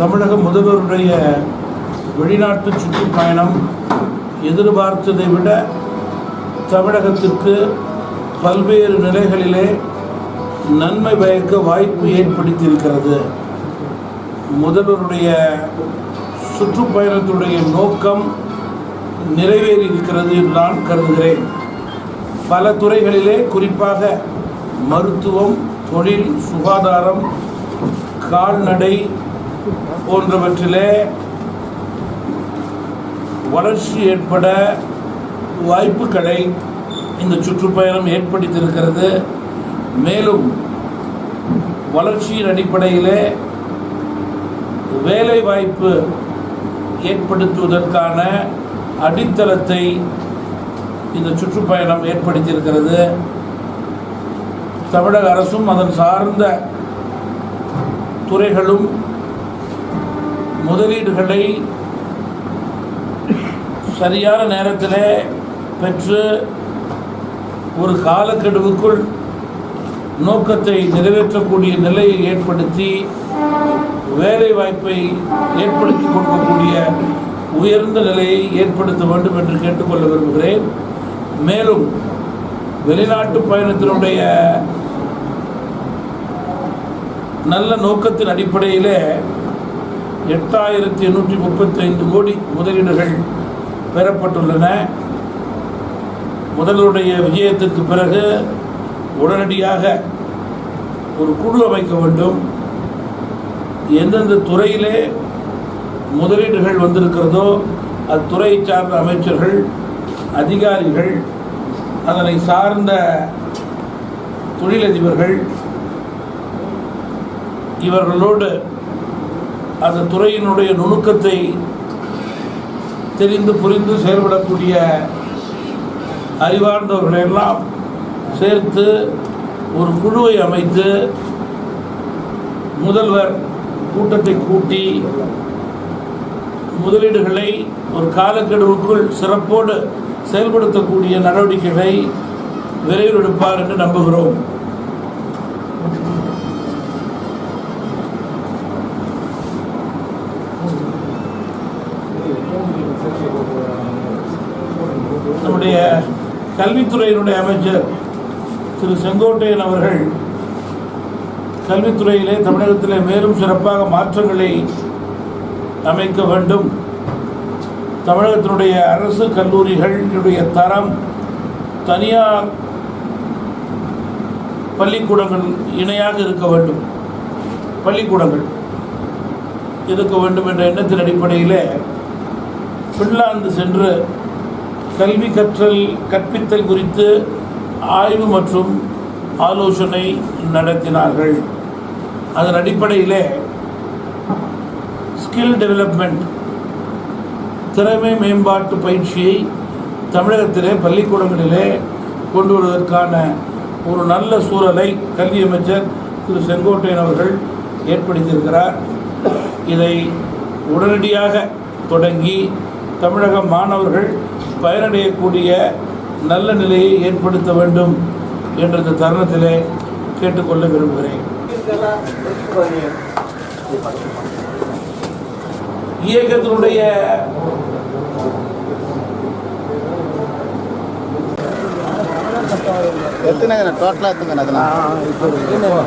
தமிழக முதல்வருடைய வெளிநாட்டு சுற்றுப்பயணம் எதிர்பார்த்ததை விட தமிழகத்திற்கு பல்வேறு நிலைகளிலே நன்மை பயக்க வாய்ப்பு ஏற்படுத்தியிருக்கிறது. முதல்வருடைய சுற்றுப்பயணத்துடைய நோக்கம் நிறைவேறி இருக்கிறது என்று நான் கருதுகிறேன். பல துறைகளிலே குறிப்பாக மருத்துவம் தொழில் சுகாதாரம் கால்நடை போன்றவற்றிலே வளர்ச்சி ஏற்பட வாய்ப்புகளை இந்த சுற்றுப்பயணம் ஏற்படுத்தியிருக்கிறது. மேலும் வளர்ச்சியின் அடிப்படையிலே வேலை வாய்ப்பு ஏற்படுத்துவதற்கான அடித்தளத்தை இந்த சுற்றுப்பயணம் ஏற்படுத்தியிருக்கிறது. தமிழக அரசும் அதன் சார்ந்த துறைகளும் முதலீடுகளை சரியான நேரத்தில் பெற்று ஒரு காலக்கெடுவுக்குள் நோக்கத்தை நிறைவேற்றக்கூடிய நிலையை ஏற்படுத்தி வேலை வாய்ப்பை ஏற்படுத்தி கொடுக்கக்கூடிய உயர்ந்த நிலையை ஏற்படுத்த வேண்டும் என்று கேட்டுக்கொள்ள விரும்புகிறேன். மேலும் வெளிநாட்டு பயணத்தினுடைய நல்ல நோக்கத்தின் அடிப்படையில் எட்டாயிரத்தி எண்ணூற்றி முப்பத்தைந்து கோடி முதலீடுகள் பெறப்பட்டுள்ளன. முதல்வருடைய விஜயத்திற்கு பிறகு உடனடியாக ஒரு குழு அமைக்க வேண்டும். எந்தெந்த துறையிலே முதலீடுகள் வந்திருக்கிறதோ அத்துறை சார்ந்த அமைச்சர்கள் அதிகாரிகள் அதனை சார்ந்த தொழிலதிபர்கள் இவர்களோடு அந்த துறையினுடைய நுணுக்கத்தை தெரிந்து புரிந்து செயல்படக்கூடிய அறிவார்ந்தவர்களெல்லாம் சேர்த்து ஒரு குழுவை அமைத்து முதல்வர் கூட்டத்தை கூட்டி முதலீடுகளை ஒரு காலக்கெடுவுக்குள் சிறப்போடு செயல்படுத்தக்கூடிய நடவடிக்கைகளை விரைவில் எடுப்பார் என்று நம்புகிறோம். நம்முடைய கல்வித்துறையினுடைய அமைச்சர் திரு செங்கோட்டையன் அவர்கள் கல்வித்துறையிலே தமிழகத்திலே மேலும் சிறப்பாக மாற்றங்களை அமைக்க வேண்டும். தமிழகத்தினுடைய அரசு கல்லூரிகளுடைய தரம் தனியார் பள்ளிக்கூடங்கள் இணையாக இருக்க வேண்டும். பள்ளிக்கூடங்கள் இருக்க வேண்டும் என்ற எண்ணத்தின் அடிப்படையிலே பின்லாந்து சென்று கல்வி கற்றல் கற்பித்தல் குறித்து ஆய்வு மற்றும் ஆலோசனை நடத்தினார்கள். அதன் அடிப்படையிலே ஸ்கில் டெவலப்மெண்ட் திறமை மேம்பாட்டு பயிற்சியை தமிழகத்திலே பள்ளிக்கூடங்களிலே கொண்டு வருவதற்கான ஒரு நல்ல சூழலை கல்வி அமைச்சர் திரு செங்கோட்டையன் அவர்கள் ஏற்படுத்தியிருக்கிறார். இதை உடனடியாக தொடங்கி தமிழக மாணவர்கள் பயனடையக்கூடிய நல்ல நிலையை ஏற்படுத்த வேண்டும் என்ற இந்த தருணத்திலே கேட்டுக்கொள்ள விரும்புகிறேன். இயக்கத்தினுடைய எத்தனைங்கண்ணா டோட்டலாக எத்தனை அதெல்லாம்?